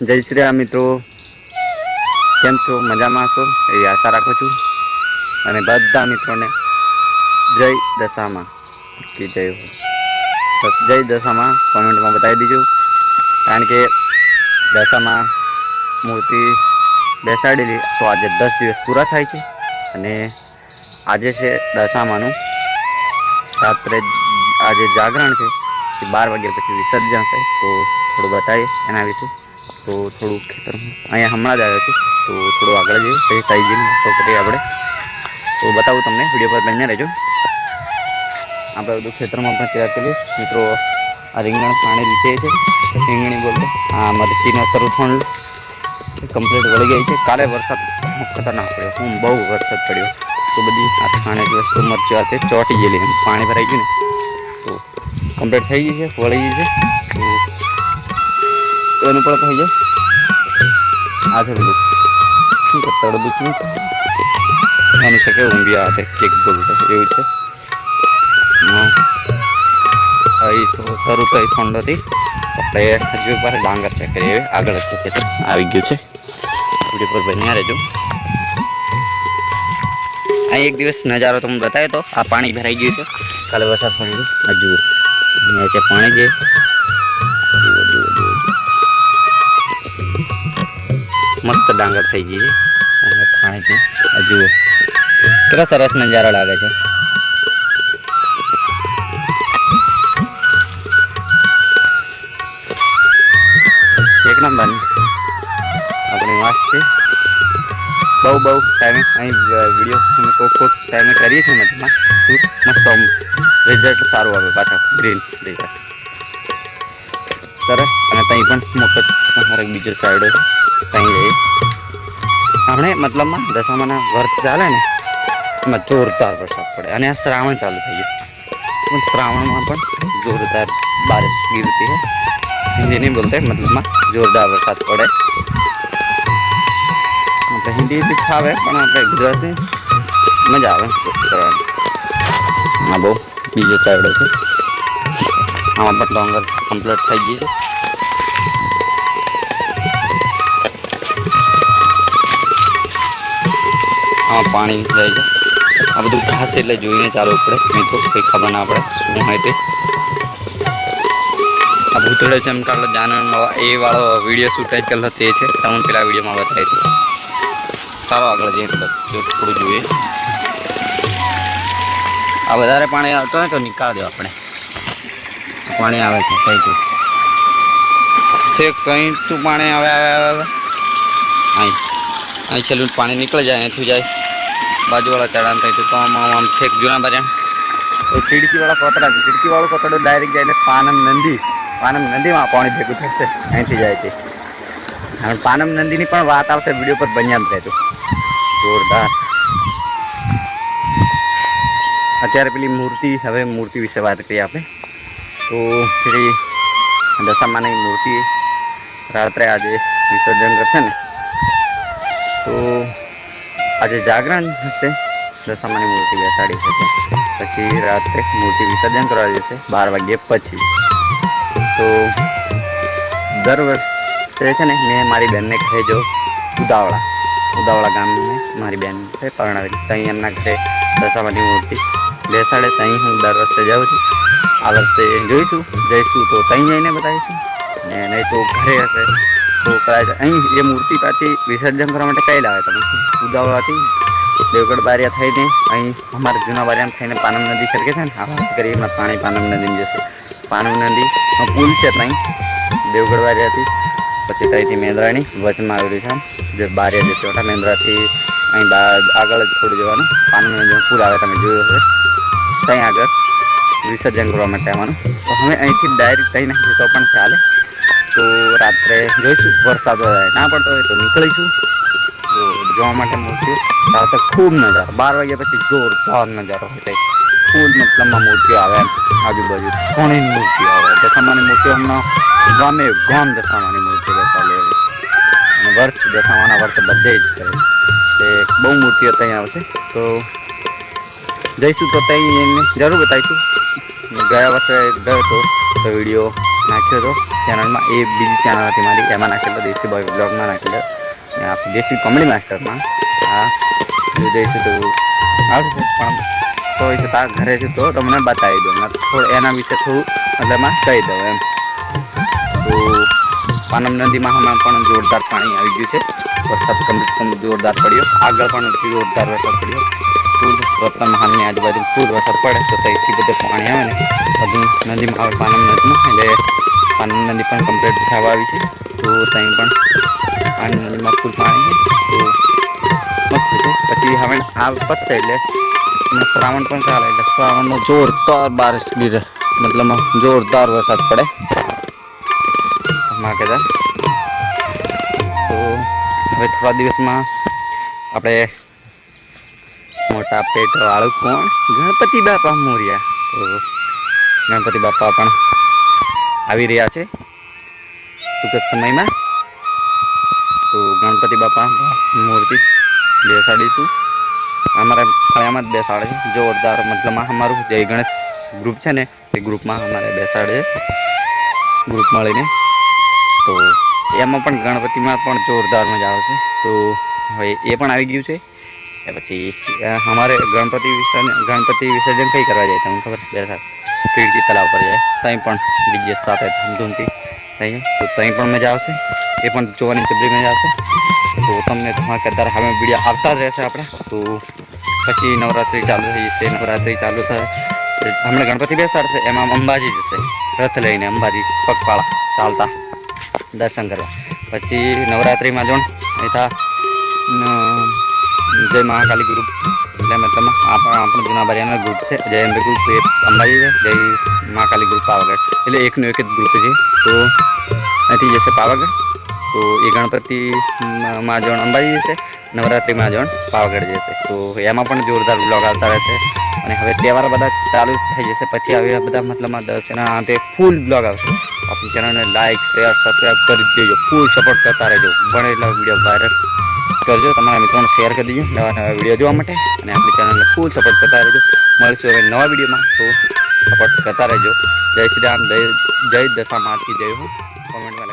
જય શ્રી રામ મિત્રો. કેમ છો? મજામાં છો? એવી આશા રાખું છું. અને બધા મિત્રોને જય દશામાં. કે જય હો. જય દશામાં કોમેન્ટમાં બતાવી દીજો. કારણ કે દશામાં મૂર્તિ બેસાડેલી તો આજે દસ દિવસ પૂરા થાય છે. અને આજે છે દશામાનું. રાત્રે આજે જાગરણ છે. બાર વાગ્યા પછી વિસર્જન છે તો થોડું બતાવીએ એના વિશે. તો થોડું ખેતરમાં અહીંયા હમણાં જ આવ્યો છે. તો થોડું આગળ જઈએ, પછી જઈને વાતો કરીએ આપણે. તો બતાવું તમને, વીડિયો પર બન્યા રહેજો. આપણે બધું ખેતરમાં પણ તૈયાર કરીએ. મિત્રો, આ રીંગણ પાણી લીધે છે. રીંગણી બોલતો આ મરચીનો તરુથણ કમ્પ્લીટ વળી ગઈ છે. કાલે વરસાદ ખતરનાક પડ્યો. હું બહુ વરસાદ પડ્યો. તો બધી આ ખાણે વસ્તુ મરચી હાથે ચોટી ગયેલી. પાણી ભરાઈ ગયું ને. તો કમ્પ્લીટ થઈ ગઈ છે, વળી ગઈ છે. એનું પણ થઈ જાય. આ છે પેલું શું કે તડબૂચ નહીં એનું છે કે ઊંઘિયા હાથે કેક બોલતો એવું છે. અહીં શરૂ થઈ ઠંડોથી આપણે હજુ પર ડાંગર છે કરીએ આગળ જ છે. આવી ગયું છે. વીડિયો પર બન્યા રહેજો. અહીં એક દિવસ નજારો તમને બતાવ્યો તો આ પાણી ભરાઈ ગયું છે. કાલે વરસાદ પડી ગયો જુઓ છે પાણી જે. મસ્ત ડાંગર થઈ ગઈ છે. અને ખાણી છે. આ જુઓ. કેટલો સરસ નજારો લાગે છે. એક નંબર. આપણી વાત છે. બહુ બહુ ટાઈમે અહીં વીડિયો અમે કોક કોક ટાઈમે કરીએ છીએ મતલબમાં શૂટ મસ્ત આમ રિઝલ્ટ સારું આવે પાછા. ગ્રીન રિઝલ્ટ સરસ અને ત્યાં પણ મોટો તમારે બીજો સાઈડ છે ત્યાં જઈએ આપણે મતલબમાં દશામાના વર્ત ચાલે ને, એમાં જોરદાર વરસાદ પડે. અને આ શ્રાવણ ચાલુ થઈ ગયું. પણ શ્રાવણમાં પણ જોરદાર બારિશ ગીરતી હે હિન્દી નહીં બોલતે મતલબમાં જોરદાર વરસાદ પડે. આપણે હિન્દી ફાવે, પણ આપણે ગુજરાતી મજા આવે. કરવાની હા બહુ બીજો સાઈડ છે. આમાં પણ ડોંગર કમ્પ્લીટ થઈ ગઈ છે. આમાં પાણી જાય છે. આ બધું ઘાસ એટલે જોઈને ચાલવું પડે. નહીં તો કંઈ ખબર ના પડે. શું હોય તે? આ ભૂતળે ચમકાલો જાનવર મળવા એ વાળો વીડિયો શૂટ કરેલો તે છે. તમને પેલા વિડીયોમાં બતાવી હતી ચાલો આગળ જઈએ. થોડું જોઈએ. આ વધારે પાણી આવતો હોય તો નીકાળ દો આપણે. પાણી આવે છે કઈ તું છે કઈ તું પાણી આવે આવે આવે આવે. અહીં અહીં છેલ્લું પાણી નીકળી જાય અહીંથી જાય. બાજુવાળા ચડાણ થાય તો આમ આમ આમ છેક જૂના બાજુ? ખીડકીવાળા કોતરા છે? ખીડકીવાળો કોતરો ડાયરેક્ટ જાય એટલે પાનમ નંદી પાનમ નદીમાં પાણી ભેગું થશે. અહીંથી જાય છે. અને પાનમ નંદીની પણ વાત આવશે વીડિયો પર બન્યા થાય તો જોરદાર. અત્યારે પેલી મૂર્તિ હવે મૂર્તિ વિશે વાત કરીએ આપણે. તો શ્રી દશામાની મૂર્તિ રાત્રે આજે વિસર્જન કરશે ને, તો આજે જાગરણ હશે, દશામાની મૂર્તિ બેસાડી હશે પછી રાત્રે મૂર્તિ વિસર્જન કરવા જશે, બાર વાગ્યે પછી. તો દર વર્ષે છે ને, મેં મારી બેનને કહેજો ઉદાવળા. ઉદાવળા ગામને મારી બેન છે પરણાવેલી ત્યાં એમના ઘરે દશામાની મૂર્તિ બેસાડે ત્યાં હું દર વર્ષે જાઉં છું. આ વખતે જોઈશું જઈશું તો ત્યાં જઈને બતાવીશું ને નહીં તો ઘરે હશે, તો કદાચ અહીં એ મૂર્તિ પાછી વિસર્જન કરવા માટે કઈ લાવે તમે? ઉદાવળાથી દેવગઢ બારિયા થઈને અહીં અમારા જૂના બારિયામાં થઈને પાનમ નદી સરકે છે ને, આ કરીએ એમાં પાણી પાનમ નદીમાં જશે. પાનમ નદી પુલ છે ત્યાં દેવગઢ બારિયાથી, પછી ત્યાંથી મેંદ્રાની વચમાં આવેલું છે. જે બારિયા જે ચોટા, મેંદ્રાથી અહીં આગળ જ થોડું જવાનું પાનમ નદી પુલ આવે, તમે જોયો હશે. ત્યાં આગળ વિસર્જન કરવા માટે આવવાનું. તો અમે અહીંથી ડાયરેક્ટ ત્યાં નાખીશું તો પણ ચાલે. તો રાત્રે જોઈશું. વરસાદ ના પડતો હોય તો નીકળીશું. તો જોવા માટે મૂર્તિઓ રાતે ખૂબ નજારો. બાર વાગ્યા પછી જોરદાર નજારો હોય કંઈક ફૂલ મતલબમાં મૂર્તિઓ આવે આજુબાજુ ઘણી મૂર્તિઓ આવે. દશામાની મૂર્તિઓ હમણાં ગામે ગામ દશામાની મૂર્તિઓ બેસાડે અને વર્ષ દશામાના વર્ષ બધે જ કરે તે બહુ મૂર્તિઓ ત્યાં આવશે. તો જઈશું તો ત્યાં એને જરૂર બતાવીશું. ગયા વર્ષે ગયો હતો, તો વીડિયો નાખ્યો હતો. ચેનલમાં એ બીજી ચેનલ હતી મારી, એમાં નાખેલો, દેશી બોય બ્લોગમાં નાખેલો. અને આ દેશી કોમેડી માસ્ટરમાં હા, જો દઈશું તો આવશે પણ એ તાર ઘરે છે, તો તમને બતાવી દઉં. થોડું, એના વિશે થોડું મતલબમાં કહી દઉં એમ. તો પાનમ નદીમાં હમણાં પણ જોરદાર પાણી આવી ગયું છે. વરસાદ કમ જોરદાર પડ્યો. આગળ પણ જોરદાર વરસાદ પડ્યો. ફૂલ રતન મહાલની આજુબાજુ ફૂલ વરસાદ પડે તો ત્યાંથી બધું પાણી આવે ને બધું નદીમાં આવે પાનમ નદીમાં, એટલે પાનમ નદી પણ કમ્પ્લીટ થવા આવી છે. તો ત્યાં પણ પાનમ નદીમાં ફૂલ પાણી છે. તો મસ્ત છે. પછી હવે આ પતશે એટલે અને શ્રાવણ પણ ચાલે એટલે શ્રાવણનો જોરદાર બારિશ ગીરે, મતલબ જોરદાર વરસાદ પડે. ધમાકેદાર તો હવે થોડા દિવસમાં આપણે મોટા પેટ વાળું કોણ? ગણપતિ બાપા મોર્યા. તો ગણપતિ બાપા પણ આવી રહ્યા છે. ટૂંક સમયમાં તો ગણપતિ બાપા મૂર્તિ બેસાડીશું. અમારા ફળિયામાં જ બેસાડે છે. જોરદાર મતલબમાં અમારું જય ગણેશ ગ્રુપ છે ને, એ ગ્રુપમાં અમારે બેસાડે છે. ગ્રુપ મળીને. તો એમાં પણ ગણપતિમાં પણ જોરદાર મજા આવશે તો હવે એ પણ આવી ગયું છે. એ પછી અમારે ગણપતિ વિસર્જન ગણપતિ વિસર્જન કઈ કરવા જાય તમને ખબર? બે પીડકી તલાવ પર જાય. ત્યાં પણ ડીજે સાથે ધૂમધૂમથી. થઈ તો ત્યાં પણ મજા આવશે. એ પણ જોવાની જબરી મજા આવશે. તો તમને તમારા કદાર હવે વીડિયો આવતા જ રહેશે આપણે. તો પછી નવરાત્રિ ચાલુ થઈ જશે. નવરાત્રિ ચાલુ થાય હમણાં ગણપતિ બેસાડશે. એમાં અંબાજી જશે. રથ લઈને અંબાજી પગપાળા ચાલતા દર્શન કરવા. પછી નવરાત્રિમાં જોણ અહીંયા જય મહાકાલી ગ્રુપ એટલે મતલબ આપણા જૂના બારિયાના ગ્રુપ છે, જય અંબે ગ્રુપ એ અંબાજી છે, જય મહાકાલી ગ્રુપ પાવાગઢ. એટલે એકનું એક જ ગ્રુપ છે. તો અહીંથી જશે પાવાગઢ. તો એ ગણપતિ માં- માં જણ અંબાજી જશે નવરાત્રિમાં જણ પાવાગઢ જશે તો એમાં પણ જોરદાર બ્લોગ આવતા રહેશે અને હવે તહેવાર બધા ચાલુ થઈ જશે. પછી હવે બધા મતલબમાં દર્શનના અંતે ફૂલ બ્લોગ આવશે. આપણી ચેનલને લાઇક શેર સબસ્ક્રાઈબ કરી દેજો. ફૂલ સપોર્ટ કરતા રહેજો. બને એટલા વીડિયો વાયરલ કરજો, તમારા મિત્રોને શેર કરી દેજો, નવા નવા વીડિયો જોવા માટે. અને આપણી ચેનલને ફૂલ સપોર્ટ કરતા રહેજો. મળીશું હવે નવા વિડીયોમાં તો સપોર્ટ કરતા રહેજો. જય શ્રી રામ, જય જય દશા માથી જય હું. કોમેન્ટમાં